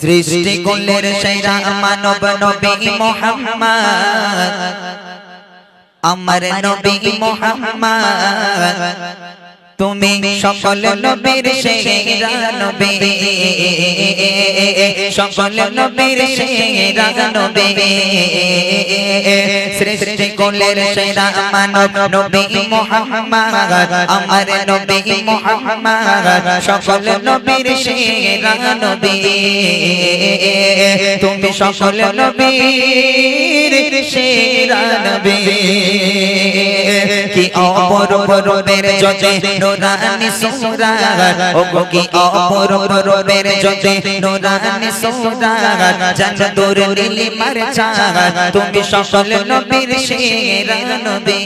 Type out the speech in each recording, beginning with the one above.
সৃষ্টি কুলের সেরা মানব নবী মোহাম্মদ। আমার নবী মোহাম্মদ। তুমি সকল নবীর সেরা নবী। সকল নবীর সেরা নবী। সৃষ্টি করলেন সেরা মানব নবী মোহাম্মদ আমার নবী মোহাম্মদ সকল নবীর সেরা নবী তুমি সকল নবীর নবী কি অপরূপ রূপের জজে নুরানি সুরা ও গো কি অপরূপ রূপের জজে নুরানি সুরা জান্নাতুর নীলি মার মারচা তুমি সকল নবীর সেরা নবী।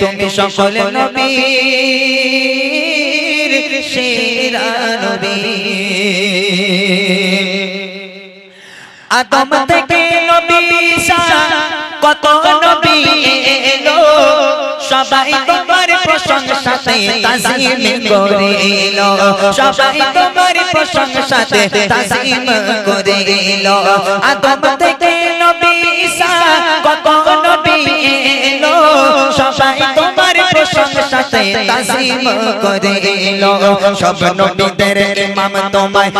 তুমি সকল নবীর সেরা নবী। আদম থেকে নবী কত সবাই তোমার প্রশংসাতে তাজিম করিল। সবাই তোমার প্রশংসাতে তাজিম করিল। আদম থেকে নবী ঈসা কত নবী এলো? সবাই তোমার প্রশংসাতে তাজিম করিল। সব নবীদের ইমাম তোমায়